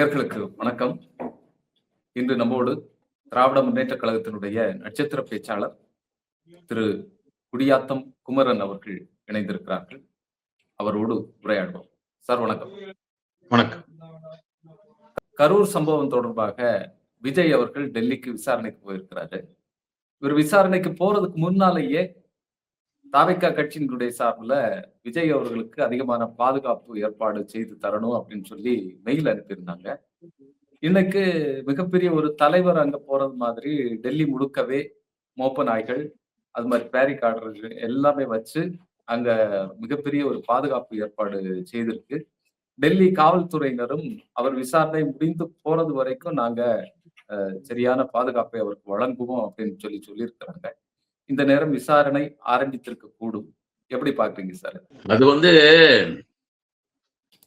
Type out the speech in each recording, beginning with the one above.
நேயர்களுக்கு வணக்கம். இன்று நம்மோடு திராவிட முன்னேற்ற கழகத்தினுடைய நட்சத்திர பேச்சாளர் திரு குடியாத்தம் குமரன் அவர்கள் இணைந்திருக்கிறார்கள். அவரோடு உரையாடுவோம். சார் வணக்கம். வணக்கம். கரூர் சம்பவம் தொடர்பாக விஜய் அவர்கள் டெல்லிக்கு விசாரணைக்கு போயிருக்கிறாரு. இவர் விசாரணைக்கு போறதுக்கு முன்னாலேயே தாவேக்கா கட்சியினுடைய சார்பில் விஜய் அவர்களுக்கு அதிகமான பாதுகாப்பு ஏற்பாடு செய்து தரணும் அப்படின்னு சொல்லி மெயில் அனுப்பியிருந்தாங்க. இன்னைக்கு மிகப்பெரிய ஒரு தலைவர் அங்க போறது மாதிரி டெல்லி முழுக்கவே மோப்ப நாய்கள் அது மாதிரி பேரிகார்டர்கள் எல்லாமே வச்சு அங்க மிகப்பெரிய ஒரு பாதுகாப்பு ஏற்பாடு செய்திருக்கு. டெல்லி காவல்துறையினரும் அவர் விசாரணை முடிந்து போறது வரைக்கும் நாங்க அஹ், சரியான பாதுகாப்பை அவருக்கு வழங்குவோம் அப்படின்னு சொல்லி சொல்லியிருக்கிறாங்க. இந்த நேரம் விசாரணை ஆரம்பித்திருக்க கூடும். எப்படி பாக்குறீங்க சார் அது வந்து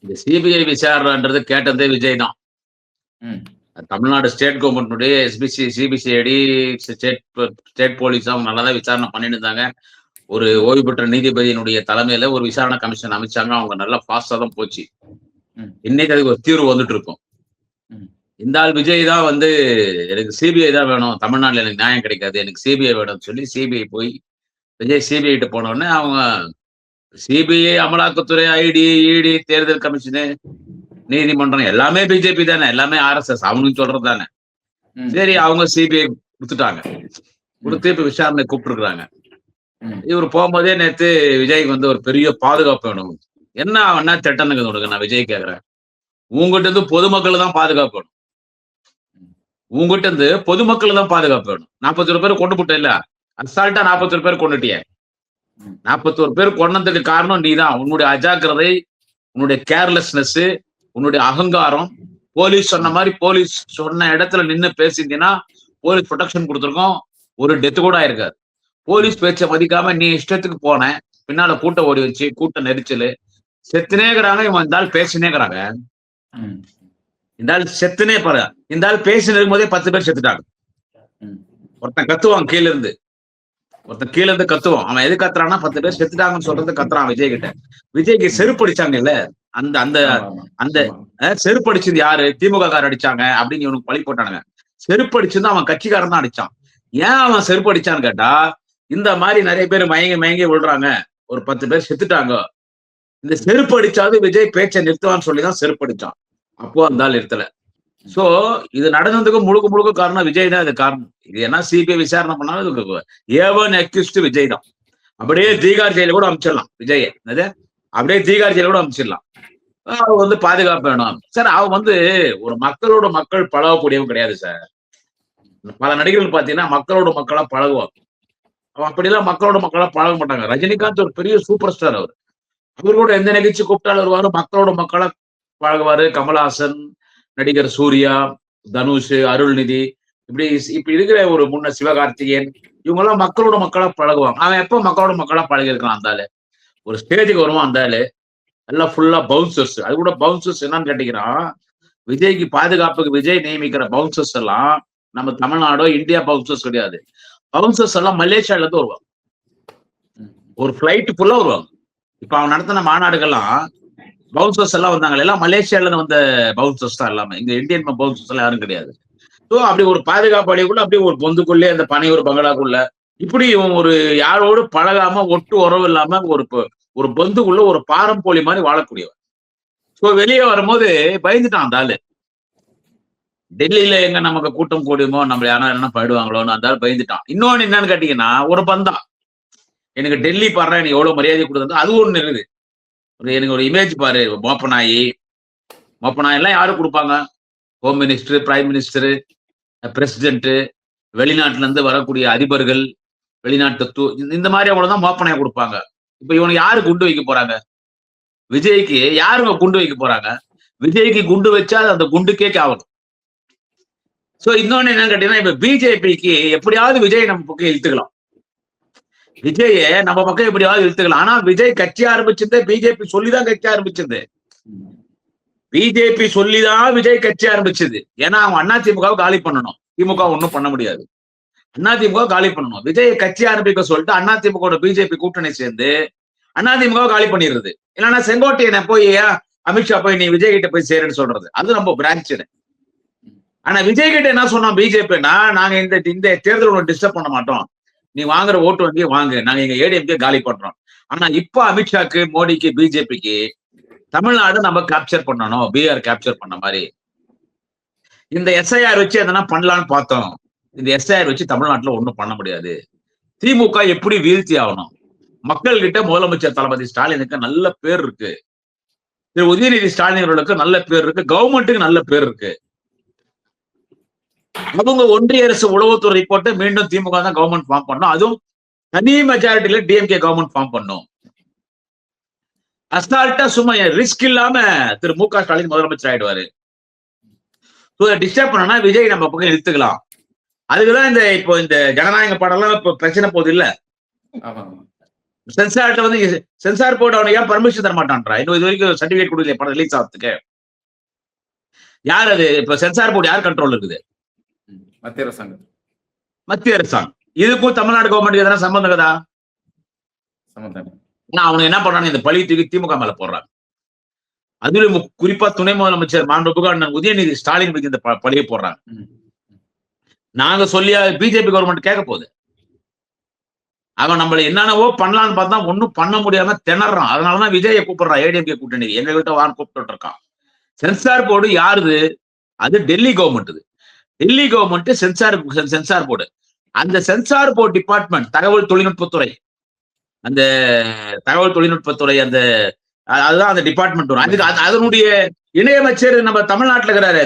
இந்த சிபிஐ விசாரணைன்றது கேட்டதே விஜய் தான் Tamil Nadu state கவர்மெண்ட்டுடைய SPC CBCID state state police அவங்க நல்லா தான் விசாரணை பண்ணிட்டு இருந்தாங்க ஒரு ஓய்வு பெற்ற நீதிபதியினுடைய தலைமையில ஒரு விசாரணை கமிஷன் அமைச்சாங்க. அவங்க நல்லா ஃபாஸ்டா தான் போச்சு. இன்னைக்கு அதுக்கு ஒரு தீர்வு வந்துட்டு இருக்கும். இந்த ஆள் விஜய் தான் வந்து எனக்கு சிபிஐ தான் வேணும். தமிழ்நாட்டுல எனக்கு நியாயம் கிடைக்காது. எனக்கு சிபிஐ வேணும்னு சொல்லி சிபிஐ போய் விஜய் சிபிஐ கிட்ட போன உடனே அவங்க சிபிஐ அமலாக்கத்துறை ஐடி இடி தேர்தல் கமிஷனு நீதிமன்றம் எல்லாமே பிஜேபி தானே. எல்லாமே ஆர்எஸ்எஸ் அவனுக்கு சொல்றது தானே. சரி அவங்க சிபிஐ கொடுத்துட்டாங்க. கொடுத்து இப்ப விசாரணை கூப்பிட்டுருக்காங்க ம். இவர் போகும்போதே நேத்து விஜய்க்கு வந்து ஒரு பெரிய பாதுகாப்பு வேணும். என்ன அவனா திட்டனுங்க கொடுங்க நான் விஜய் கேக்குறேன். உங்ககிட்ட இருந்து பொதுமக்கள் தான் பாதுகாப்பு வேணும். உங்ககிட்ட இருந்து பொதுமக்கள் தான் பாதுகாப்பு வேணும். நாற்பத்தி பேர் கொண்டு போட்ட இல்ல? அசால்ட்டா நாற்பத்தி பேர் கொண்டுட்டிய ம். நாற்பத்தோரு பேர் கொண்டதுக்கு காரணம் நீதான். உன்னுடைய அஜாக்கிரதை உன்னுடைய கேர்லெஸ்னஸ் உன்னுடைய அகங்காரம். போலீஸ் சொன்ன மாதிரி போலீஸ் சொன்ன இடத்துல நின்னு பேசியிருந்தீங்கன்னா போலீஸ் ப்ரொடெக்ஷன் கொடுத்துருக்கோம். ஒரு டெத்து கூட ஆயிருக்காது. போலீஸ் பேச்சை மதிக்காம நீ இஷ்டத்துக்கு போன பின்னால கூட்டம் ஓடி வச்சு கூட்ட நெரிச்சல். செத்துனேங்கிறாங்க இவன் இந்த ஆள் பேசினேங்கிறாங்க இந்த ஆள் செத்துனே பாரு இந்த ஆள் பேசினு இருக்கும்போதே பத்து பேர் செத்துட்டாங்க. ஒருத்தன் கத்துவான் கீழ இருந்து ஒருத்தன் கீழ இருந்து கத்துவான். அவன் எது கத்துறான்னா பத்து பேர் செத்துட்டாங்கன்னு சொல்றது கத்துறான் விஜய் கிட்ட. விஜய்க்கு செருப்பு அடிச்சாங்கல்ல? அந்த அந்த. அந்த ஆமா. அஹ், செருப்பு அடிச்சது யாரு? திமுக காரர் அடிச்சாங்க அப்படின்னு இவனுக்கு பழி போட்டானுங்க. செருப்பு அடிச்சது அவன் கட்சிக்காரன் தான் அடிச்சான். ஏன் அவன் செருப்பு அடிச்சான்னு கேட்டா இந்த மாதிரி நிறைய பேர் மயங்கி மயங்கி விழுறாங்க. ஒரு பத்து பேர் செத்துட்டாங்க. இந்த செருப்பு அடிச்சாவது விஜய் பேச்சை நிறுத்துவான்னு சொல்லிதான் செருப்பு அடிச்சான். அப்போ அந்த ஆள் இருத்தல. சோ இது நடந்ததுக்கு முழுக்க முழுக்க காரணம் விஜய் தான் இது காரணம். இது என்ன சிபிஐ விசாரணை பண்ணாலும் இதுக்கு ஏவன் அக்யூஸ்ட் விஜய் தான். அப்படியே தீகார் ஜெயில கூட அமைச்சிடலாம் விஜய் என்னது? அப்படியே தீகார் ஜெயில கூட அமைச்சிடலாம். அவ வந்து பாதுகாப்பு வேணும். சார் அவ வந்து ஒரு மக்களோட மக்கள் பழகக்கூடியவன் கிடையாது சார். பல நடிகர்கள் பாத்தீங்கன்னா மக்களோட மக்களா பழகுவாங்க. அவன் அப்படிலாம் மக்களோட மக்களா பழக மாட்டாங்க. ரஜினிகாந்த் ஒரு பெரிய சூப்பர் ஸ்டார் அவர். அவர் கூட எந்த நிகழ்ச்சி கூப்பிட்டாலும் வருவாரு மக்களோட மக்களா பழகுவாரு கமலாசன் நடிகர் சூர்யா தனுஷ் அருள்நிதி இப்படி இப்படி இருக்கிற ஒரு முன்ன சிவகார்த்திகேயன் இவங்க எல்லாம் மக்களோட மக்களா பழகுவாங்க. அவன் எப்போ மக்களோட மக்களா பழகிருக்கான் அந்தாலு அந்த ஆளு ஒரு ஸ்டேஜுக்கு வருவான் அந்த ஆளு எல்லாம் ஃபுல்லா பவுன்சர்ஸ் அது கூட பவுன்சர்ஸ் என்னன்னு கேட்டீங்கன்னா விஜய்க்கு பாதுகாப்புக்கு விஜய் நியமிக்கிற பவுன்சர்ஸ் எல்லாம் நம்ம தமிழ்நாடோ இந்தியா பவுன்சர்ஸ் கிடையாது. பவுன்சர்ஸ் எல்லாம் மலேசியால இருந்து வருவாங்க. ஒரு ஃபிளைட்டு ஃபுல்லா வருவாங்க. இப்ப அவன் நடத்தின மாநாடுகள்லாம் பவுன்சர்ஸ் எல்லாம் வந்தாங்க எல்லாம் மலேசியால இருந்து வந்த பவுன்சர்ஸ் தான் எல்லாமே. இங்க இந்தியன் பவுன்சர்ஸ் எல்லாம் யாரும் கிடையாது. ஸோ அப்படி ஒரு பாதுகாப்பு அடையக்குள்ள அப்படியே ஒரு பொந்துக்குள்ளே அந்த பனையூர் பங்களாக்குள்ள இப்படி இவன் ஒரு யாரோடு பழகாம ஒட்டு உறவு இல்லாம ஒரு ஒரு பொந்துக்குள்ள ஒரு பாரம்போலி மாதிரி வாழக்கூடியவன். ஸோ வெளியே வரும்போது பயந்துட்டான் அந்த ஆளு. டெல்லியில எங்க நமக்கு கூட்டம் கூடுமோ நம்ம யாரா என்ன போயிடுவாங்களோன்னு அந்த ஆள் பயந்துட்டான். இன்னொன்னு என்னன்னு கேட்டீங்கன்னா ஒரு பந்தம் எனக்கு டெல்லி பாடுறா எனக்கு எவ்வளவு மரியாதை கொடுத்தா அது ஒண்ணு இருக்குது. ஒரு எனக்கு ஒரு இமேஜ் பாரு மோப்பநாயி மோப்பநாய் எல்லாம் யாரும் கொடுப்பாங்க? Home minister prime minister president வெளிநாட்டுல இருந்து வரக்கூடிய அதிபர்கள் வெளிநாட்டு தூ இந்த- மாதிரி அவங்கள தான் கொடுப்பாங்க. இப்ப இவனுக்கு யாரு குண்டு வைக்க போறாங்க? விஜய்க்கு யாருங்க குண்டு வைக்க போறாங்க? விஜய்க்கு குண்டு வச்சா அது அந்த குண்டுக்கே ஆகணும் சோ இன்னொன்னு என்னன்னு கேட்டீங்கன்னா இப்ப பிஜேபிக்கு எப்படியாவது விஜய் நம்ம பக்கம் இழுத்துக்கலாம். விஜய நம்ம பக்கம் எப்படியாவது இழுத்துக்கலாம். ஆனா விஜய் கட்சி ஆரம்பிச்சது பிஜேபி சொல்லிதான் கட்சி ஆரம்பிச்சது பிஜேபி சொல்லிதான் விஜய் கட்சி ஆரம்பிச்சது. ஏன்னா அவங்க திமுகவை காலி பண்ணணும். திமுக ஒன்றும் பண்ண முடியாது. அண்ணா திமுக காலி பண்ணணும். விஜய் கட்சி ஆரம்பிக்க சொல்லிட்டு அண்ணா திமுக பிஜேபி கூட்டணி சேர்ந்து அண்ணா திமுக காலி பண்ணிடுறது. இல்லைன்னா செங்கோட்டையனை போய் அமித்ஷா போய் நீ விஜய் கிட்ட போய் சேருன்னு சொல்றது. அது நம்ம பிரான்ச்சு ஆனா விஜய் கிட்ட என்ன சொன்னோம்? பிஜேபினா நாங்க இந்த இந்த தேர்தல் ஒன்று டிஸ்டர்ப் பண்ண மாட்டோம். நீ வாங்குற ஓட்டு வங்கியே வாங்கு. நாங்க எங்க ஏடிஎம்கே காலி பண்றோம். ஆனா இப்ப அமித்ஷாக்கு மோடிக்கு பிஜேபிக்கு தமிழ்நாடு நம்ம கேப்சர் பண்ணணும். பீகார் கேப்சர் பண்ண மாதிரி. இந்த எஸ்ஐஆர் வச்சு எதனா பண்ணலாம்னு பார்த்தோம். இந்த எஸ்ஐஆர் வச்சு தமிழ்நாட்டுல ஒண்ணும் பண்ண முடியாது. திமுக எப்படி வீழ்த்தி ஆகணும்? மக்கள் கிட்ட முதலமைச்சர் தளபதி ஸ்டாலினுக்கு நல்ல பேர் இருக்கு. திரு உதயநிதி ஸ்டாலின் அவர்களுக்கு நல்ல பேர் இருக்கு. கவர்மெண்ட்டுக்கு நல்ல பேர் இருக்கு. அவங்க ஒன்றிய அரசு உளவுத்துறை ரிப்போர்ட்டை மீண்டும் திமுக தான் கவர்மெண்ட் ஃபார்ம் பண்ணும். அதுவும் தனி மெஜாரிட்டியில டிஎம்கே கவர்மெண்ட் ஃபார்ம் பண்ணும். அசால்ட்டா சும்மா ரிஸ்க் இல்லாம திரு மு க ஸ்டாலின் முதலமைச்சர் ஆயிடுவாரு. டிஸ்டர்ப் பண்ணனா விஜய் நம்ம பக்கம் இழுத்துக்கலாம். அதுக்குதான் இந்த இப்போ இந்த ஜனநாயக பாடம்லாம் இப்ப பிரச்சனை போகுது இல்ல. சென்சார்ட்ட வந்து சென்சார் போர்டு அவனுக்கு ஏன் பர்மிஷன் தர மாட்டான்றா? இன்னும் இது வரைக்கும் சர்டிபிகேட் கொடுக்கல படம் ரிலீஸ் ஆகிறதுக்கு. யார் அது? இப்ப சென்சார் போர்டு யார் கண்ட்ரோல் இருக்குது. மத்திய அரசாங்கம். மத்திய அரசாங்கம். இதுக்கும் தமிழ்நாடு கவர்மெண்ட் எதனா சம்பந்தம் கதா சம்பந்தம் ஆனா அவனுக்கு என்ன பண்றாங்க இந்த பழி தூக்கி திமுக மேல போடுறாங்க. அதுலயும் மு- குறிப்பா துணை முதலமைச்சர் மாண்புமிகு அண்ணன் உதயநிதி ஸ்டாலின் மீது இந்த பழியை போடுறாங்க. நாங்க சொல்லியா பிஜேபி கவர்மெண்ட் கேட்க போகுது. அவன் நம்மள என்னென்னவோ பண்ணலாம்னு பார்த்தா ஒண்ணும் பண்ண முடியாம திணறான். அதனாலதான் விஜயை கூப்பிடுறான் ஏடிஎம்கே கூட்டணி எங்க கிட்ட வான்னு கூப்பிட்டு இருக்கான். சென்சார் போர்டு யாருது? அது Delhi government Delhi government censor censor board அந்த சென்சார் போர்டு டிபார்ட்மெண்ட் தகவல் தொழில்நுட்பத்துறை. அந்த தகவல் தொழில்நுட்பத்துறை அந்த அதுதான் அந்த டிபார்ட்மெண்ட் வரும் அதுக்கு அதனுடைய இணையமைச்சர் நம்ம தமிழ்நாட்டுல இருக்கிறாரு.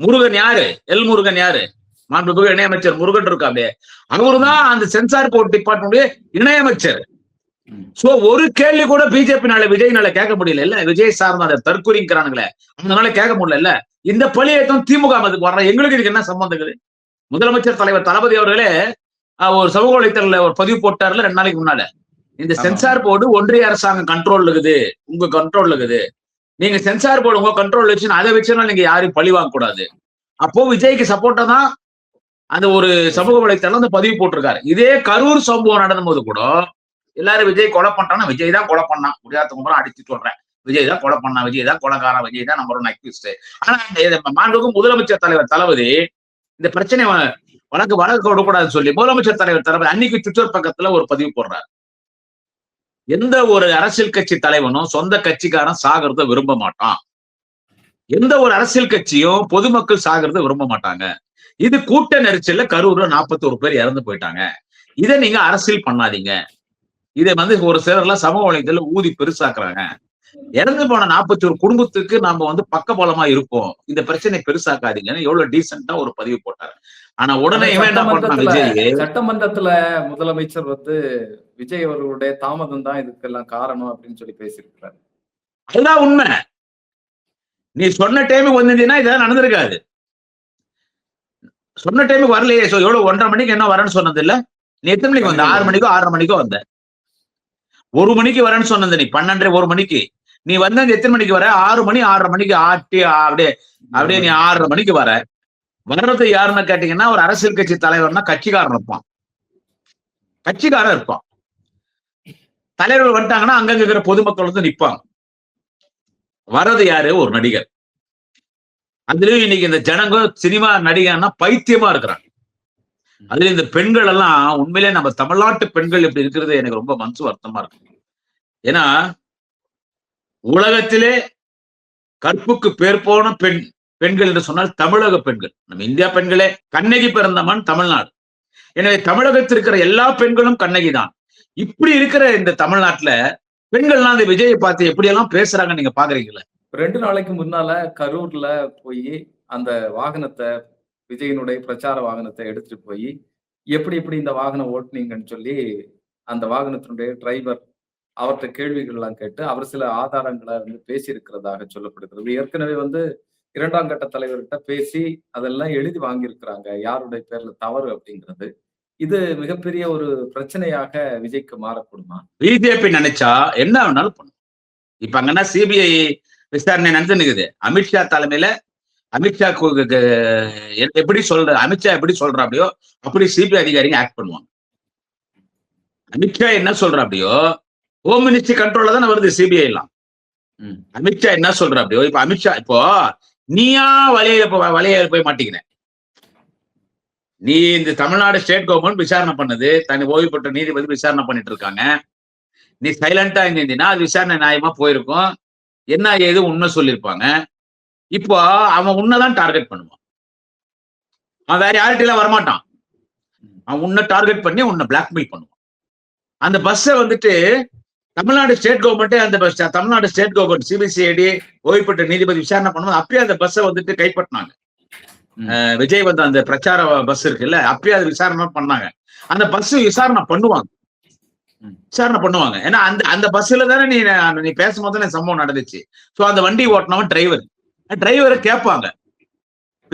முருகன் யாரு? எல் முருகன் யாரு? மாண்புமிகு இணையமைச்சர் முருகன் இருக்காளே அவரு தான் அந்த சென்சார் போர்ட் டிபார்ட்மெண்ட் இணையமைச்சர். சோ ஒரு கேள்வி கூட பிஜேபினால விஜய்னால கேட்க முடியல. இல்ல விஜய் சார்ந்த தற்கொலைங்கிறானுங்களே அதனால கேட்க முடியல இல்ல. இந்த பழியேற்றம் திமுக மதுக்கு வர்ற எங்களுக்கு இதுக்கு என்ன சம்பந்தம் இருக்குது? முதலமைச்சர் தலைவர் தளபதி அவர்களே ஒரு சமூக வலைத்தளத்துல ஒரு பதிவு போட்டார்ல ரெண்டு நாளைக்கு முன்னால. இந்த. சென்சார் போர்டு ஒன்றிய அரசாங்கம் கண்ட்ரோல் இருக்குது. உங்க கண்ட்ரோல் இருக்குது. நீங்க சென்சார் போர்டு உங்க கண்ட்ரோல் வச்சு அதை வச்சுனா நீங்க யாரையும் பழி வாங்க கூடாது. அப்போ விஜய்க்கு சப்போர்ட்டா தான் அந்த ஒரு சமூக வலைத்தளம் அந்த பதிவு போட்டிருக்காரு. இதே கரூர் சம்பவம் நடந்தபோது கூட எல்லாரும் விஜய் கொலை பண்ணிட்டானா விஜய் தான் கொலை பண்ணான். முடியாத அடிச்சு சொல்றேன் விஜய் தான் கொலை பண்ணா விஜய் தான் கொலைகாரன் விஜய் தான் நம்பர் ஒன் அக்யூஸ்ட் ஆனா இந்த மாண்புக்கும் முதலமைச்சர் தலைவர் தளபதி இந்த பிரச்சனை வ- வழக்கு வழக்கு விடக்கூடாதுன்னு சொல்லி முதலமைச்சர் தலைவர் தளபதி அன்னைக்கு ட்விட்டர் பக்கத்துல ஒரு பதிவு போடுறாரு. எந்த ஒரு அரசியல் கட்சி தலைவனும் சொந்த கட்சிக்காரன் சாகிறத விரும்ப மாட்டான். எந்த ஒரு அரசியல் கட்சியும் பொதுமக்கள் சாகிறத விரும்ப மாட்டாங்க. இது கூட்ட நெரிச்சல்ல கரூர்ல 41 பேர் இறந்து போயிட்டாங்க. இதை நீங்க அரசியல் பண்ணாதீங்க. இதை வந்து ஒரு சிலர்லாம் சமூக வலைதளத்துல ஊதி பெருசாக்குறாங்க. இறந்து போன 41 குடும்பத்துக்கு நாம வந்து பக்கபலமா இருப்போம். இந்த பிரச்சனை பெருசாக்காதீங்கன்னு எவ்வளவு டீசெண்டா ஒரு பதிவு போட்டாரு. ஆனா உடனே இவன் என்ன சட்டமன்றத்துல விஜய்? சட்டமன்றத்துல முதலமைச்சர் வந்து விஜய் அவர்களுடைய தாமதம் தான் இதுக்கெல்லாம் காரணம் அப்படின்னு சொல்லி பேசியிருக்கிறார். அதுதான் உண்மை. நீ சொன்ன டைமுக்கு வந்திருந்தீங்கன்னா இதெல்லாம் நடந்திருக்காது. சொன்ன டைமுக்கு வரலையே. சோ எவ்வளவு ஒன்றரை மணிக்கு என்ன வரேன்னு சொன்னது இல்ல? நீ எத்தனை மணிக்கு வந்த? ஆறு மணிக்கோ ஆறரை மணிக்கோ வந்த? ஒரு மணிக்கு வரேன்னு சொன்னது நீ. பன்னெண்டரை ஒரு மணிக்கு. நீ வந்தது எத்தனை மணிக்கு வர? ஆறு மணி ஆறரை மணிக்கு. ஆட்டி அப்படியே அப்படியே நீ ஆறரை மணிக்கு வர. வர்றது யாருன்னு கேட்டீங்கன்னா ஒரு அரசியல் கட்சி தலைவர்னா கட்சிக்காரன் இருப்பான். கட்சிக்காரன் இருப்பான். தலைவர்கள் வந்துட்டாங்கன்னா அங்கங்க இருக்கிற பொதுமக்கள் வந்து நிற்பாங்க வர்றது யாரு? ஒரு நடிகர். அதுலயும் இன்னைக்கு இந்த ஜனங்க சினிமா நடிகர்னா பைத்தியமா இருக்கிறாங்க. அதுல இந்த பெண்கள் எல்லாம் உண்மையிலே நம்ம தமிழ்நாட்டு பெண்கள் இப்படி இருக்கிறது எனக்கு ரொம்ப மனசு வருத்தமா இருக்கு. ஏன்னா உலகத்திலே கற்புக்கு பேர் போன பெண் பெண்கள் என்று சொன்னால் தமிழக பெண்கள். நம்ம இந்தியா பெண்களே கண்ணகி பிறந்தமான் தமிழ்நாடு. எனவே தமிழகத்தில் இருக்கிற எல்லா பெண்களும் கண்ணகி தான். இப்படி இருக்கிற இந்த தமிழ்நாட்டுல பெண்கள்லாம் அந்த விஜயை பார்த்து எப்படியெல்லாம் பேசுறாங்க நீங்க பாக்குறீங்களா? ரெண்டு நாளைக்கு முன்னால கரூர்ல போய் அந்த வாகனத்தை விஜயனுடைய பிரச்சார வாகனத்தை எடுத்துட்டு போய் எப்படி எப்படி இந்த வாகனம் ஓட்டுனீங்கன்னு சொல்லி அந்த வாகனத்தினுடைய டிரைவர் அவர்கிட்ட கேள்விகள் எல்லாம் கேட்டு அவர் சில ஆதாரங்களை வந்து பேசியிருக்கிறதாக சொல்லப்படுகிறது. ஏற்கனவே வந்து இரண்டாம் கட்ட தலைவர்கிட்ட பேசி அதெல்லாம் எழுதி வாங்கியிருக்கிறாங்க. யாருடைய பேர்ல தவறு அப்படிங்கிறது. இது மிகப்பெரிய ஒரு பிரச்சனையாக விஜய்க்கு மாறக்கூடுமா பிஜேபி நினைச்சா என்ன வேணாலும் பண்ணும். இப்ப அங்கன்னா சிபிஐ விசாரணை நடந்துனுக்குது அமித்ஷா தலைமையில அமித்ஷா எப்படி சொல்ற அமித்ஷா எப்படி சொல்ற அப்படியோ அப்படி சிபிஐ அதிகாரிங்க ஆக்ட் பண்ணுவாங்க. அமித்ஷா என்ன சொல்ற அப்படியோ ஹோம் மினிஸ்ட்ரி கண்ட்ரோல்ல தானே வருது சிபிஐ எல்லாம். அமித்ஷா என்ன சொல்ற அப்படி இப்ப அமித்ஷா இப்போ நீயா வலையில வலையில போய் மாட்டீங்க நீ இந்த தமிழ்நாடு ஸ்டேட் கவர்மெண்ட் விசாரணை பண்ணுது தனி ஓய்வு பெற்ற நீதிபதி விசாரணை பண்ணிட்டு இருக்காங்க. நீ சைலண்டா இருந்தீங்கன்னா அது விசாரணை நியாயமா போயிருக்கும். என்ன ஏது உண்மை சொல்லியிருப்பாங்க. இப்போ அவன் உன்னைதான் டார்கெட் பண்ணுவான். அவன் வேற யார்கிட்டயும் வரமாட்டான். அவன் உன்னை டார்கெட் பண்ணி உன்னை பிளாக்மெயில் பண்ணுவான். அந்த பஸ்ஸை வந்துட்டு தமிழ்நாடு ஸ்டேட் கவர்மெண்ட் அந்த bus Tamil Nadu state government CBCID ஓய்வு பெற்ற நீதிபதி விசாரணை பண்ணும்போது அப்பயே அந்த பஸ்ஸை வந்துட்டு கைப்பற்றினாங்க. விஜய் வந்து அந்த பிரச்சார பஸ் இருக்குல்ல அப்பயே அது விசாரணை பண்ணாங்க. அந்த பஸ் விசாரணை பண்ணுவாங்க. விசாரணை பண்ணுவாங்க. ஏன்னா அந்த அந்த பஸ்ல தானே நீ நீ பேசும்போது சம்பவம் நடந்துச்சு. சோ அந்த வண்டி ஓட்டினவன் டிரைவர் டிரைவரை கேட்பாங்க.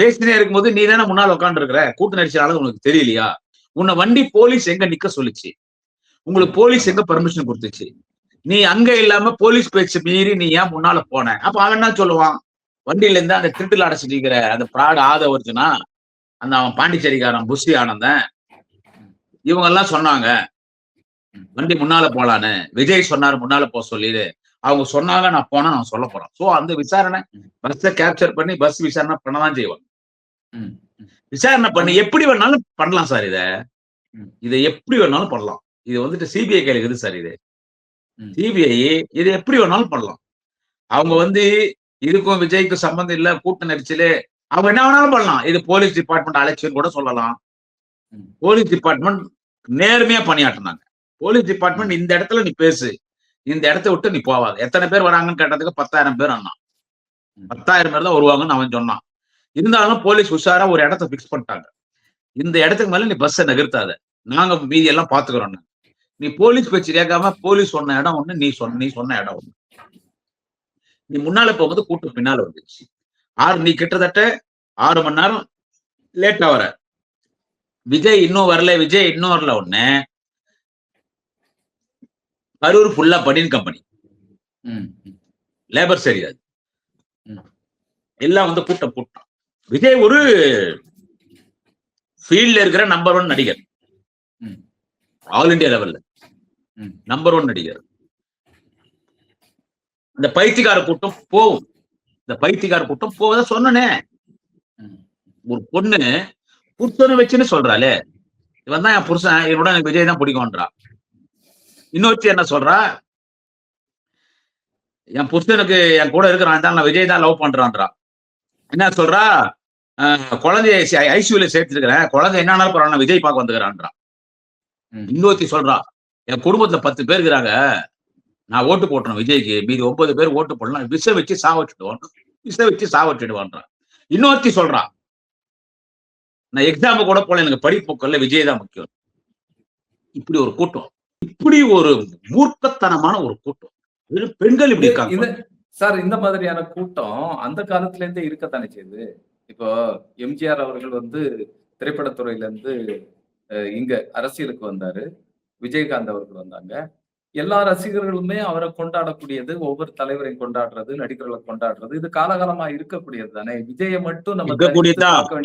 பேசினே இருக்கும்போது நீ தானே முன்னால் உட்காந்து இருக்கிற கூட்டு நெரிசலால உனக்கு தெரியலையா? உன்னை வண்டி போலீஸ் எங்க நிக்க சொல்லுச்சு? உங்களுக்கு போலீஸ் எங்க பர்மிஷன் கொடுத்துச்சு? நீ அங்க இல்லாம போலீஸ் பேச்சு மீறி நீ ஏன் முன்னால போன? அப்ப அவன் என்ன சொல்லுவான்? வண்டியில இருந்து அந்த திருட்டுல அடைச்சிட்டு அந்த பிராடு ஆத வருச்சுன்னா அந்த அவன் பாண்டிச்சேரிக்காரன் புஷி ஆனந்தன் இவங்க எல்லாம் சொன்னாங்க வண்டி முன்னால போலான்னு. விஜய் சொன்னாரு முன்னால போக சொல்லிடு அவங்க சொன்னாங்க நான் போனா நான் சொல்ல போறேன். சோ அந்த விசாரணை பஸ்ஸை கேப்சர் பண்ணி பஸ் விசாரணை பண்ணதான் செய்வாங்க விசாரணை பண்ணி எப்படி வேணாலும் பண்ணலாம் சார் இத. இதை எப்படி வேணாலும் பண்ணலாம். இது வந்துட்டு சிபிஐ கையில இருக்குது சார் இது. சிபிஐ இது எப்படி வேணாலும் பண்ணலாம். அவங்க வந்து இதுக்கும் விஜய்க்கும் சம்பந்தம் இல்ல கூட்ட நெரிச்சலு அவங்க என்ன வேணாலும் பண்ணலாம். இது போலீஸ் டிபார்ட்மெண்ட் அலெக்ஷன் கூட சொல்லலாம். போலீஸ் டிபார்ட்மெண்ட் நேர்மையா பணியாற்றினாங்க. போலீஸ் டிபார்ட்மெண்ட் இந்த இடத்துல நீ பேசு. இந்த இடத்த விட்டு நீ போவாத. எத்தனை பேர் வராங்கன்னு கேட்டதுக்கு பத்தாயிரம் பேர் அண்ணா. பத்தாயிரம் பேர் தான் வருவாங்கன்னு அவன் சொன்னான். இருந்தாலும் போலீஸ் உஷாரா ஒரு இடத்த பிக்ஸ் பண்ணிட்டாங்க. இந்த இடத்துக்கு மேல நீ பஸ்ஸை நகர்த்தாத. நாங்க மீதி எல்லாம் பாத்துக்கிறோம் நீ போலீஸ் பேச்சு கேட்காம போலீஸ் சொன்ன இடம் ஒண்ணு நீ சொன்ன நீ சொன்ன இடம் ஒண்ணு நீ முன்னால போகும்போது கூட்டம் பின்னால வந்துச்சு ஆறு நீ கிட்டத்தட்ட ஆறு மணி நேரம் லேட்டா வர விஜய் இன்னும் வரல விஜய் இன்னும் வரல ஒண்ணு கரூர் ஃபுல்லா பனியன் கம்பெனி. லேபர் சரி அது ம். எல்லாம் வந்து கூட்டம் கூட்டம் விஜய் ஒரு ஃபீல்ட்ல இருக்கிற நம்பர் ஒன் நடிகர். ஆல் இந்தியா லெவல்ல. நம்பர் ஒன் நடிகர். இந்த பைத்தியக்கார கூட்டம் போகும். இந்த பைத்தியக்கார கூட்டம் போவத சொன்னனே. ஒரு பொண்ணு புருஷனை வச்சுன்னு சொல்றாளே. இவன் தான் என் புருஷன் என்னோட எனக்கு விஜய் தான் பிடிக்கும்ன்றா. இன்னொருத்தி என்ன சொல்றா? என் புருஷனுக்கு என் கூட இருக்கிறான் தான் நான் விஜய் தான் லவ் பண்றான்றா. என்ன சொல்றா? குழந்தைய ஐசியூல சேர்த்துருக்கிறேன். குழந்தை என்ன பரவாயில்ல நான் விஜய் பார்க்க வந்துக்கிறான்றா. இன்னொருத்தி சொல்றா என் குடும்பத்துல பத்து பேர் இருக்கிறாங்க. நான் ஓட்டு போட்டணும் விஜய்க்கு. மீதி ஒன்பது பேர் ஓட்டு போடலாம். விஷ வச்சு சாவச்சிடுவான் விஷ வச்சு சாவச்சிடுவான்றான் இன்னொருத்தி சொல்றா. நான் எக்ஸாம் கூட போல எனக்கு படிப்பு விஜய் தான் முக்கியம். இப்படி ஒரு கூட்டம். இப்படி ஒரு மூர்க்கத்தனமான ஒரு கூட்டம். பெண்கள் இப்படி இருக்காங்க. சார் இந்த மாதிரியான கூட்டம் அந்த காலத்துல இருந்தே இருக்கத்தானே செய்யுது? இப்போ எம்ஜிஆர் அவர்கள் வந்து திரைப்படத்துறையில இருந்து இங்க அரசியலுக்கு வந்தாரு. விஜயகாந்த் அவர்கள் வந்தாங்க. எல்லா ரசிகர்களுமே அவரை கொண்டாடக்கூடியது ஒவ்வொரு தலைவரையும் கொண்டாடுறது நடிகர்களை கொண்டாடுறது இது காலகாலமா இருக்கக்கூடியது தானே. விஜய மட்டும் நம்ம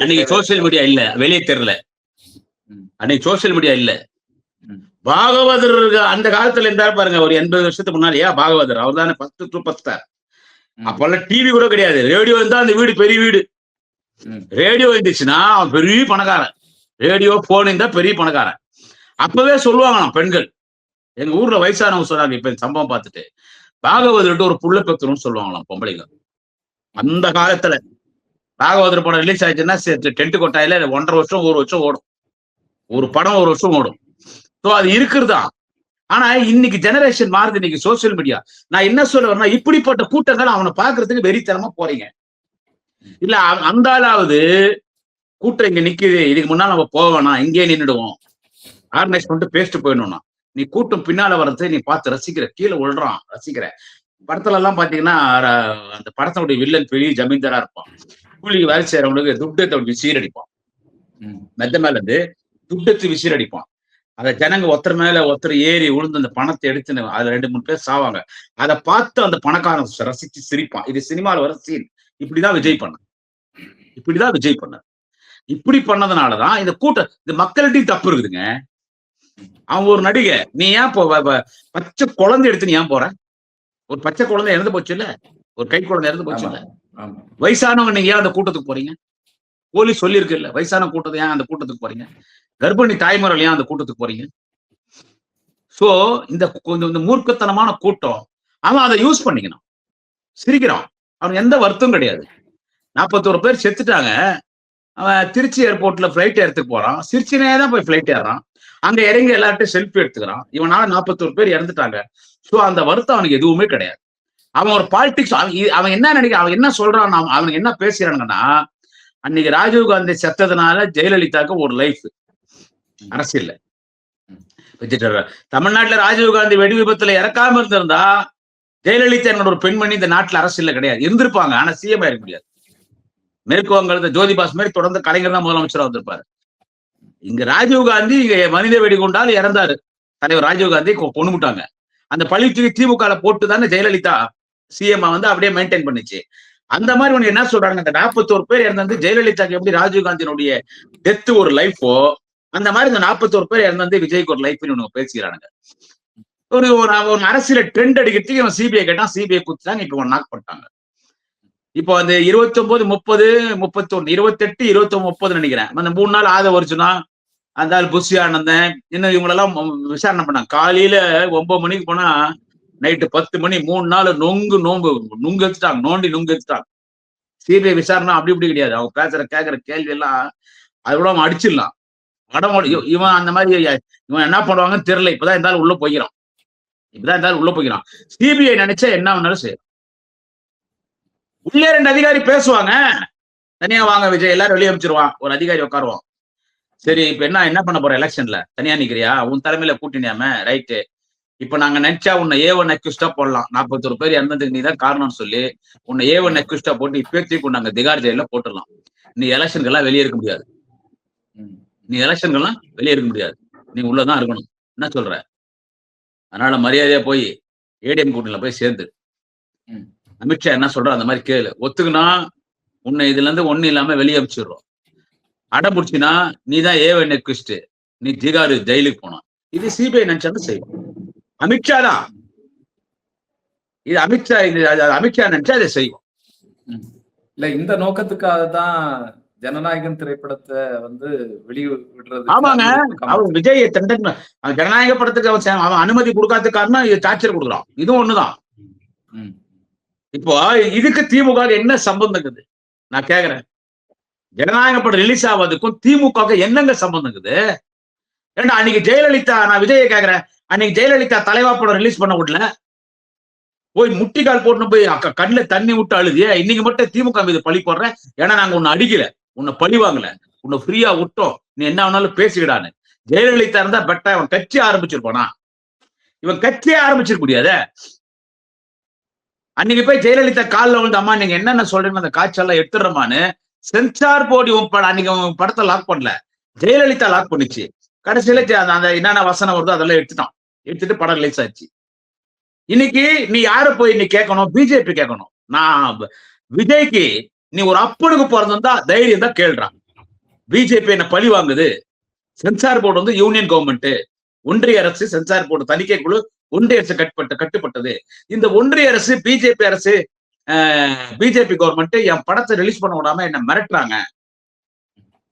அன்னைக்கு சோசியல் மீடியா இல்ல. வெளியே தெரியல. அன்னைக்கு சோசியல் மீடியா இல்ல. பாகவதர் அந்த காலத்துல இருந்தாரு பாருங்க ஒரு எண்பது வருஷத்துக்கு முன்னாடியா பாகவதர். அவர் தானே ஃபர்ஸ்ட் சூப்பர் ஸ்டார். அப்பெல்லாம் டிவி கூட கிடையாது. ரேடியோ இருந்தா அந்த வீடு பெரிய வீடு. ரேடியோ இருந்துச்சுன்னா அவன் பெரிய பணக்காரன். ரேடியோ போன் இருந்தா பெரிய பணக்காரன். அப்பவே சொல்லுவாங்களாம் பெண்கள். எங்க ஊர்ல வயசானவங்க சொன்னாங்க இப்ப சம்பவம் பார்த்துட்டு. பாகவதர்கிட்ட ஒரு புள்ள பெத்தணும்னு சொல்லுவாங்களாம் பொம்பளைங்க. அந்த காலத்துல பாகவதர் படம் ரிலீஸ் ஆயிடுச்சுன்னா டென்ட் கொட்டாயில ஒன்றரை வருஷம் ஒரு வருஷம் ஓடும். ஒரு படம் ஒரு வருஷம் ஓடும். ஸோ அது இருக்கிறதா? ஆனா இன்னைக்கு ஜெனரேஷன் மாறுது. இன்னைக்கு சோசியல் மீடியா நான் என்ன சொல்ல வரேன்னா இப்படிப்பட்ட கூட்டங்கள் அவனை பாக்குறதுக்கு வெறித்தனமா போறீங்க. இல்ல அ- அந்த ஆளாவது கூட்டம் இங்க நிக்குது. இதுக்கு முன்னால நம்ம போவேனா இங்கே நின்னுடுவோம். ஆர்கனைஸ் பண்ணிட்டு பேசிட்டு போயிடணும்னா. நீ கூட்டம் பின்னால வர்றதை நீ பார்த்து ரசிக்கிற கீழே விழுறான் ரசிக்கிற. படத்துல எல்லாம் பாத்தீங்கன்னா அந்த படத்தினுடைய வில்லன் பெரிய ஜமீன்தாரா இருப்பான். கூலிக்கு வேலை செய்யறவங்களுக்கு துட்டத்தை சீரடிப்பான். மெத்த மேல இருந்து துட்டத்து விசிறடிப்பான் அத ஜனங்க ஒருத்தர் மேல ஒருத்தர் ஏறி விழுந்து அந்த பணத்தை எடுத்துன்னு அதுல ரெண்டு மூணு பேர் சாவாங்க. அதை பார்த்து அந்த பணக்காரன் ரசிச்சு சிரிப்பான். இது சினிமால வர சீன் இப்படிதான் விஜய் பண்ண இப்படிதான் விஜய் பண்ண இப்படி பண்ணதுனாலதான் இந்த கூட்டம் இந்த மக்கள்கிட்டயும் தப்பு இருக்குதுங்க. அவன் ஒரு நடிகை. நீ ஏன் பச்சை குழந்தை எடுத்து நீ ஏன் போற? ஒரு பச்சை குழந்தை இறந்து போச்சு இல்ல ஒரு கை குழந்தை இறந்து போச்சு இல்ல வயசானவங்க நீங்க ஏன் அந்த கூட்டத்துக்கு போறீங்க? போலீஸ் சொல்லியிருக்கு இல்ல வயசான கூட்டத்தை ஏன் அந்த கூட்டத்துக்கு போறீங்க? கர்ப்பிணி தாய்மார்கள் ஏன் அந்த கூட்டத்துக்கு போறீங்க? சோ இந்த இந்த மூர்க்கத்தனமான கூட்டம் அவன் அதை யூஸ் பண்ணிக்கணும். சிரிக்கிறான். அவனுக்கு எந்த வருத்தம் கிடையாது. நாற்பத்தோரு பேர் செத்துட்டாங்க. அவன் திருச்சி ஏர்போர்ட்ல ஃபிளைட் ஏறத்துக்கு போறான். சிரிச்சினே தான் போய் ஃபிளைட் ஏறான் அங்க இறங்கி எல்லார்ட்டும் செல்ஃபி எடுத்துக்கிறான். இவனால நாற்பத்தோரு பேர் இறந்துட்டாங்க. சோ அந்த வருத்தம் அவனுக்கு எதுவுமே கிடையாது. அவன் ஒரு பாலிடிக்ஸ் அவன் அவன் என்ன நினைக்க அவன் என்ன சொல்றான்? அவனுக்கு என்ன பேசுறானுங்கன்னா அன்னைக்கு ராஜீவ் காந்தி செத்ததுனால ஜெயலலிதாக்கு ஒரு லைஃப் அரசியல் தமிழ்நாட்டுல ராஜீவ் காந்தி வெடி விபத்துல இறக்காம இருந்திருந்தா ஜெயலலிதா என்னோட ஒரு பெண்மணி இந்த நாட்டுல அரசியல்ல கிடையாது. இருந்திருப்பாங்க ஆனா சிஎம் ஆயிருக்க முடியாது. மேற்கு வங்கத்துல ஜோதிபாஸ் மாதிரி தொடர்ந்து கலைஞர் தான் முதலமைச்சரா வந்திருப்பாரு. இங்க ராஜீவ் காந்தி இங்க மனித வெடிகுண்டால் இறந்தாரு. தலைவர் ராஜீவ் காந்தி கொண்டு விட்டாங்க அந்த பழி தூக்கி திமுக போட்டு தானே ஜெயலலிதா சிஎம் வந்து அப்படியே மெயின்டைன் பண்ணுச்சு. அந்த மாதிரி ஒண்ணு என்ன சொல்றாங்க? அந்த நாற்பத்தோரு பேர் இறந்தது ஜெயலலிதாக்கு எப்படி ராஜீவ் காந்தியினுடைய ஒரு லைஃபோ அந்த மாதிரி இந்த நாற்பத்தோரு பேர் இறந்தது விஜய்க்கு ஒரு லைஃப் இவனுங்க பேசிக்கிறானுங்க. ஒரு ஒரு அரசியல ட்ரெண்ட் அடிக்கிறதுக்கு இவன் சிபிஐ கேட்டான் சிபிஐ குத்துட்டாங்க இப்ப இவன் நாக் பண்ணிட்டாங்க. இப்போ அந்த இருபத்தி ஒன்பது முப்பது முப்பத்தி இருபத்தெட்டு இருபத்தி முப்பதுன்னு நினைக்கிறேன். அந்த மூணு நாள் ஆத வருச்சுன்னா அந்த ஆள் புஷி ஆனந்தன் இன்னும் இவங்களெல்லாம் விசாரணை பண்ணாங்க. காலையில ஒன்பது மணிக்கு போனா நைட்டு பத்து மணி மூணு நாள் நொங்கு நோம்பு நுங்கு வச்சுட்டாங்க நோண்டி நுங்கு வச்சுட்டாங்க. சிபிஐ விசாரணை அப்படி இப்படி கிடையாது. அவங்க பேசுற கேட்கிற கேள்வி எல்லாம் அது கூட அவன் அடிச்சிடலாம் அடமோடி இவன் அந்த மாதிரி இவன் என்ன பண்ணுவாங்கன்னு தெரியல. இப்பதான் இருந்தாலும் உள்ள போய்க்கிறான். இப்பதான் இருந்தாலும் உள்ள போய்க்கிறான். சிபிஐ நினைச்சா என்ன வேணாலும் செய்யும் உள்ளே ரெண்டு அதிகாரி பேசுவாங்க. தனியா வாங்க விஜய். எல்லாரும் வெளியே அமைச்சிருவான் ஒரு அதிகாரி உட்காருவான். சரி இப்ப என்ன என்ன பண்ண போற எலெக்ஷன்ல தனியா நிக்கிறியா? உன் தலைமையில கூட்டினியாம ரைட்டு இப்ப நாங்க நினைச்சா உன்னை ஏ ஒன் அக்யூஸ்டா போடலாம். நாற்பத்தொரு பேர் இறந்ததுக்கு நீ தான் காரணம்னு சொல்லி உன்னை ஏ ஒன் அக்யூஸ்டா போட்டு இப்பே தூக்கி நாங்க திகார் ஜெயில போட்டுடலாம். நீ எலெக்ஷனுக்கு எல்லாம் வெளியே இருக்க முடியாது. நீ எலெக்ஷனுக்கு எல்லாம் வெளியே இருக்க முடியாது. நீ உள்ளதான் இருக்கணும். என்ன சொல்ற? அதனால மரியாதையா போய் ஏடிஎம் கூட்டணியில போய் சேர்ந்து. அமித்ஷா என்ன சொல்ற அந்த மாதிரி கேளு. ஒத்துக்குனா உன்னை இதுல இருந்து ஒண்ணு இல்லாம வெளியே அமிச்சிடுறோம். அடம் பிடிச்சினா நீ தான் ஏவன் நெக்விஸ்ட் நீ திகாரு ஜெயிலுக்கு போனோம் இது சிபிஐ நினைச்சாலும் செய்யும் அமித்ஷா தான். இது அமித்ஷா அமித்ஷா நினைச்சா அதை செய்யும் ம். இல்ல இந்த நோக்கத்துக்காக தான் ஜனநாயகன் திரைப்படத்தை வந்து வெளியிடுறது ஆமாங்க. அவன் விஜய் தண்டன் ஜனநாயக படத்துக்கு அவன் அவன் அனுமதி கொடுக்காத காரணம் இது டார்ச்சர் கொடுக்குறான். இதுவும் ஒண்ணுதான். இப்போ இதுக்கு திமுக என்ன சம்பந்தம் இருக்குது? நான் கேக்குறேன். ஜனநாயக படம் ரிலீஸ் ஆவதுக்கும் திமுக என்னங்க சம்பந்தங்குது இருக்குது? ஏன்னா அன்னைக்கு ஜெயலலிதா நான் விஜயை கேக்குறேன். அன்னைக்கு ஜெயலலிதா தலைவா படம் ரிலீஸ் பண்ண விடல. போய் முட்டிக்கால் போட்டு போய் அக்கா கண்ணுல தண்ணி விட்டு அழுதிய இன்னைக்கு மட்டும் திமுக மீது பழி போடுறேன். ஏன்னா நாங்க உன்னை அடிக்கல. உன்னை பழி வாங்கல. உன்னை ஃப்ரீயா விட்டோம். நீ என்ன வேணாலும் பேசிக்கிடான்னு. ஜெயலலிதா இருந்தா பெட்டா இவன் கட்சி ஆரம்பிச்சிருப்பானா? இவன் கட்சியே ஆரம்பிச்சிருக்க முடியாத. அன்னைக்கு போய் ஜெயலலிதா காலில் விழுந்து அம்மா நீங்க என்னென்ன சொல்றீங்க? அந்த காட்சியெல்லாம் எடுத்துடுறமான்னு. சென்சார் போர்டு உன் அன்னைக்கு உன் படத்தை லாக் பண்ணல. ஜெயலலிதா லாக் பண்ணுச்சு. கடைசியில அந்த- அந்த என்னென்ன வசனம் வருதோ அதெல்லாம் எடுத்துட்டான். எடுத்துட்டு படம் ரிலீஸ் ஆச்சு. இன்னைக்கு நீ யார போய் நீ கேட்கணும்? பிஜேபி கேட்கணும். நான் விஜய்க்கு நீ ஒரு அப்பனுக்கு பிறந்திருந்தா தைரியம் தான் கேள்றான். பிஜேபி என்ன பழி வாங்குது? சென்சார் போர்டு வந்து யூனியன் கவர்மெண்ட் ஒன்றிய அரசு சென்சார் போர்டு தணிக்கை குழு ஒன்றிய அரசு கட்டுப்பட்ட கட்டுப்பட்டது. இந்த ஒன்றிய அரசு பிஜேபி அரசு பிஜேபி கவர்மெண்ட் என் படத்தை ரிலீஸ் பண்ண விடாம என்ன மிரட்டுறாங்க.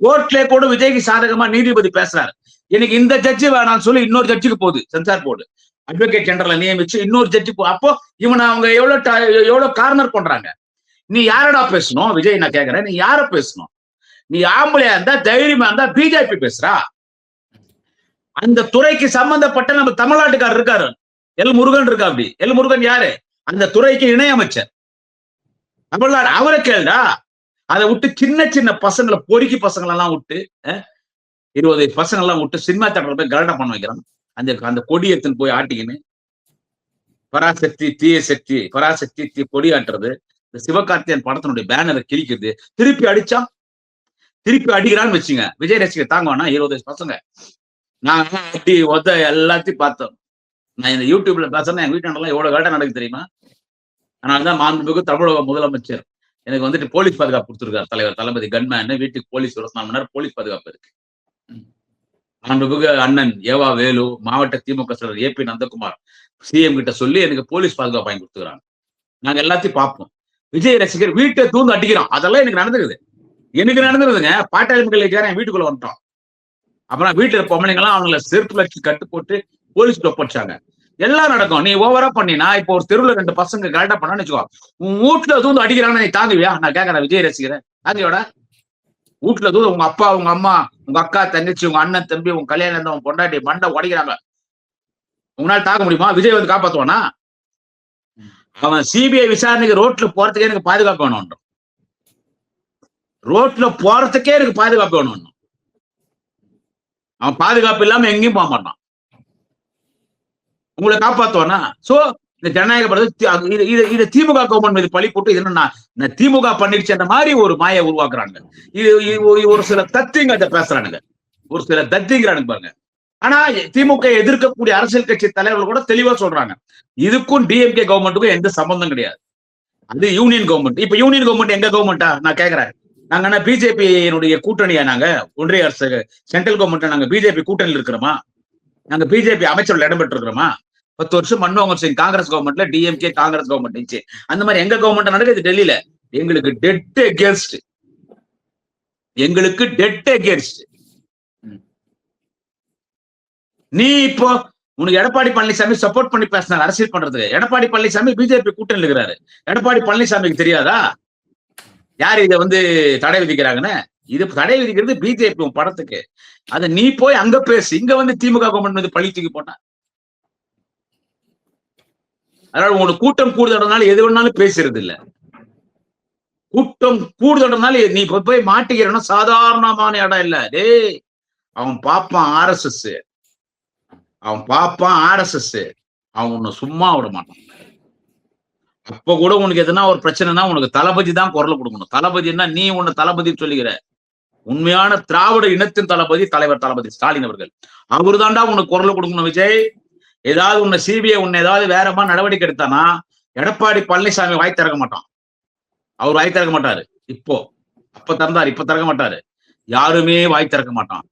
கோர்ட்லேயே கூட விஜய்க்கு சாதகமா நீதிபதி பேசுறாரு. எனக்கு இந்த ஜட்ஜி வேணாம்னு சொல்லி இன்னொரு ஜட்ஜுக்கு போகுது. Censor board. அட்வொகேட் ஜெனரலை நியமிச்சு இன்னொரு ஜட்ஜி போ அப்போ இவனை அவங்க எவ்வளவு ட- எவ்வளவு கார்னர் பண்றாங்க? நீ யாரடா பேசணும்? விஜய் நான் கேக்குறேன். நீ யார பேசணும்? நீ ஆம்பளையா இருந்தா தைரியமா இருந்தா பிஜேபி பேசுறா? அந்த துறைக்கு சம்பந்தப்பட்ட நம்ம தமிழ்நாட்டுக்காரர் இருக்காரு. எல் முருகன் இருக்கா அப்படி? எல் முருகன் யாரு? அந்த துறைக்கு இணையமைச்சர். தமிழ்நாடு அவரை கேள்டா. அதை விட்டு சின்ன சின்ன பசங்களை பொறுக்கி பசங்களெல்லாம் விட்டு அஹ், இருபது பசங்க எல்லாம் விட்டு சினிமா தேட்டரில் போய் கலடா பண்ண வைக்கிறான். அந்த அந்த கொடி எடுத்துன்னு போய் ஆட்டிக்கின்னு பராசக்தி தீய சக்தி பராசக்தி தீ கொடி ஆட்டுறது. இந்த சிவகார்த்தியன் படத்தினுடைய பேனரை கிழிக்கிறது. திருப்பி அடிச்சா திருப்பி அடிக்கிறான்னு வச்சுங்க. விஜய் ரசிகர் தாங்கவானா? இருபது பசங்க. நான் அடி ஒத்த எல்லாத்தையும் பார்த்தோம். நான் இந்த யூடியூப்ல பேசுறேன் எங்க வீட்டாண்டெல்லாம் எவ்வளவு வேட்டை நடக்குது தெரியுமா? அதனாலதான் மாண்புமிகு தமிழக முதலமைச்சர் எனக்கு வந்துட்டு போலீஸ் பாதுகாப்பு கொடுத்துருக்காரு தலைவர் தளபதி கன்மேன் வீட்டுக்கு போலீஸ் இருபத்தி நாலு மணி நேரம் போலீஸ் பாதுகாப்பு இருக்கு. மாண்புமிகு அண்ணன் ஏவா வேலு மாவட்ட திமுக செயலர் ஏ பி நந்தகுமார் சிஎம் கிட்ட சொல்லி எனக்கு போலீஸ் பாதுகாப்பு வாங்கி கொடுத்துக்கிறாங்க. நாங்க எல்லாத்தையும் பார்ப்போம். விஜய் ரசிகர் வீட்டை தூந்து அடிக்கிறோம் அதெல்லாம் எனக்கு நடந்துருக்குது எனக்கு நடந்துருதுங்க. பாட்டாளி வீட்டுக்குள்ள வந்துட்டோம் அப்புறம் வீட்டுல பொம்பளைங்கெல்லாம் அவங்கள செருப்பு வச்சு கட்டு போட்டு போலீஸ்க்கு ஒப்படைச்சாங்க. எல்லாம் நடக்கும். நீ ஓவரா பண்ணினா இப்போ ஒரு தெருவுல ரெண்டு பசங்க கரெக்டா பண்ணான்னு வச்சுக்கோ உன் வீட்டுல தூந்து அடிக்கிறான்னு நீ தாங்குவியா? நான் கேட்கறேன் விஜய் ரசிக்கிறேன் தாங்கியோட? வீட்டுல தூந்து உங்க அப்பா உங்க அம்மா உங்க அக்கா தங்கச்சி உங்க அண்ணன் தம்பி உங்க கல்யாணம் இருந்த உங்க பொண்டாட்டி மண்டை உடைக்கிறாங்க. உங்களால தாக்க முடியுமா? விஜய் வந்து காப்பாத்துவானா? அவன் சிபிஐ விசாரணைக்கு ரோட்ல போறதுக்கே எனக்கு பாதுகாப்பு வேணும் ரோட்ல போறதுக்கே எனக்கு பாதுகாப்பு வேணும் அவன் பாதுகாப்பு இல்லாம எங்கேயும் போக மாட்டான். உங்களை காப்பாத்துவானா? சோ இந்த ஜனநாயக படத்தை இது இது திமுக கவர்மெண்ட் மீது பழி போட்டு என்னன்னா இந்த திமுக பண்ணிடுச்சுன்ற மாதிரி ஒரு மாயை உருவாக்குறாங்க இது ஒரு- சில தத்திங்க அதை பேசுறானுங்க. ஒரு சில தத்திங்கிறானுங்க பாருங்க. ஆனா திமுக எதிர்க்கக்கூடிய அரசியல் கட்சி தலைவர்கள் கூட தெளிவா சொல்றாங்க. இதுக்கும் டிஎம்கே கவர்மெண்ட்டுக்கும் எந்த சம்பந்தம் கிடையாது. அது யூனியன் கவர்மெண்ட் இப்ப யூனியன் கவர்மெண்ட் எங்க கவர்மெண்டா நான் கேக்குறேன். நாங்க என்ன பிஜேபியினுடைய கூட்டணியா நாங்க? ஒன்றிய அரசு சென்ட்ரல் கவர்மெண்ட் நாங்க பிஜேபி கூட்டணியில் இருக்கிறோமா? நாங்க பிஜேபி அமைச்சர்கள் இடம்பெற்று இருக்கிறோமா பத்து வருஷம் மன்மோகன் சிங் காங்கிரஸ் கவர்மெண்ட்ல டிஎம்கே காங்கிரஸ் கவர்மெண்ட் இருந்துச்சு. அந்த மாதிரி எங்க கவர்மெண்ட் நடக்குது? டெல்லியில. எங்களுக்கு டெட் அகேன்ஸ்ட் எங்களுக்கு டெட் அகேன்ஸ்ட் நீ இப்போ உனக்கு எடப்பாடி பழனிசாமி சப்போர்ட் பண்ணி பேசினார் அரசியல் பண்றதுக்கு. எடப்பாடி பழனிசாமி பிஜேபி கூட்டணி இருக்கிறாரு. எடப்பாடி பழனிசாமிக்கு தெரியாதா? யார் இதை வந்து தடை விதிக்கிறாங்கன்னு? இது தடை விதிக்கிறது பிஜேபி உன் படத்துக்கு. அத நீ போய் அங்க பேசு. இங்க வந்து திமுக கவர்மெண்ட் வந்து பழி தூக்கி போட்டா. அதனால உங்களுக்கு கூட்டம் கூடுதல்னால எது வேணாலும் பேசுறது இல்ல கூட்டம் கூடுதல்னால நீ இப்ப போய் மாட்டிக்கிறனா சாதாரணமான இடம் இல்ல. டேய் அவன் பாப்பான் ஆர்எஸ்எஸ் அவன் பாப்பான் ஆர்எஸ்எஸ் அவன் உன்னை சும்மா விட மாட்டான். அப்ப கூட உனக்கு எதுனா ஒரு பிரச்சனைனா உனக்கு தளபதி தான் குரல் கொடுக்கணும். தளபதினா நீ உன்னை தளபதின்னு சொல்லிக்கிற. உண்மையான திராவிட இனத்தின் தளபதி தலைவர் தளபதி ஸ்டாலின் அவர்கள். அவரு தாண்டா உனக்கு குரல் கொடுக்கணும் விஜய். ஏதாவது உன்னை சிபிஐ உன்னை ஏதாவது வேற மாதிரி நடவடிக்கை எடுத்தானா எடப்பாடி பழனிசாமி வாய் திறக்க மாட்டான். அவர் வாய் திறக்க மாட்டாரு. இப்போ அப்ப திறந்தாரு இப்ப திறக்க மாட்டாரு. யாருமே வாய் திறக்க மாட்டான்.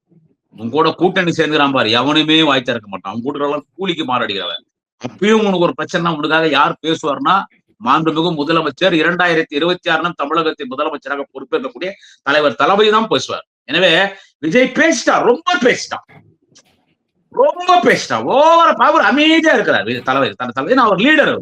உன் கூட கூட்டணி சேர்ந்துக்கிறான் பாரு எவனுமே வாய் திறக்க மாட்டான். அவன் கூட கூலிக்கு மாறடிக்கிறவன் அப்பயும் உனக்கு ஒரு பிரச்சனை உனக்காக யார் பேசுவார்னா மாண்புமிகு முதலமைச்சர் இரண்டாயிரத்தி இருபத்தி ஆறுல தமிழகத்தின் முதலமைச்சராக பொறுப்பேற்கக்கூடிய தலைவர் தளபதி தான் பேசுவார். எனவே விஜய் பேசிட்டார் ரொம்ப பேசிட்டான் ரொம்ப பேசிட்டா. ஓவர அவர் அமைதியா இருக்கிறார் தலைவர் தல- தலைவர். ஏன்னா அவர் லீடர் அவர்.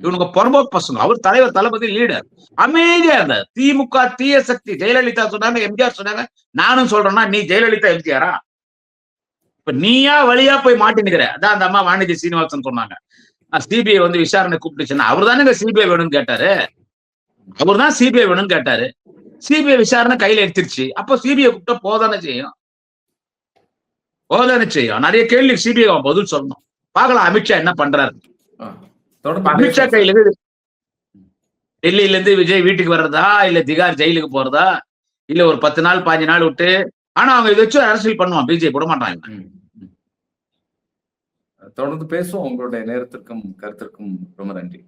இவனுக்கு புறம்போக்கு பசங்க. அவர் தலைவர் தளபதி லீடர் அமைதியா இருந்தார் திமுக தீய சக்தி ஜெயலலிதா சொன்னாங்க எம்ஜிஆர் சொன்னாங்க. நானும் சொல்றேன்னா நீ ஜெயலலிதா எம்ஜிஆரா? இப்ப நீயா வழியா போய் மாட்டினுக்கிற அதான் அந்த அம்மா வாணிஜி சீனிவாசன் சொன்னாங்க. சிபிஐ வந்து விசாரணை கூப்பிட்டுச்சுன்னா அவர் தானே சிபிஐ வேணும்னு கேட்டாரு? அவர் தான் சிபிஐ வேணும்னு கேட்டாரு. சிபிஐ விசாரணை கையில எடுத்துருச்சு. அப்போ சிபிஐ கூப்பிட்டா போதானே செய்யும்? போதானே செய்யும் நிறைய கேள்வி சிபிஐ பதில் சொல்லணும். பார்க்கலாம் அமித்ஷா என்ன பண்றாரு? அமித்ஷா. கையில இருந்து டெல்லியில இருந்து விஜய் வீட்டுக்கு வர்றதா? இல்ல திகார் ஜெயிலுக்கு போறதா? இல்ல ஒரு பத்து நாள் பாஞ்சு நாள் விட்டு? ஆனா அவங்க இதை வச்சு அரசியல் பண்ணுவான். பிஜேபி விட மாட்டாங்க. தொடர்ந்து பேசுவோம். உங்களுடைய நேரத்திற்கும் கருத்திற்கும் ரொம்ப நன்றி.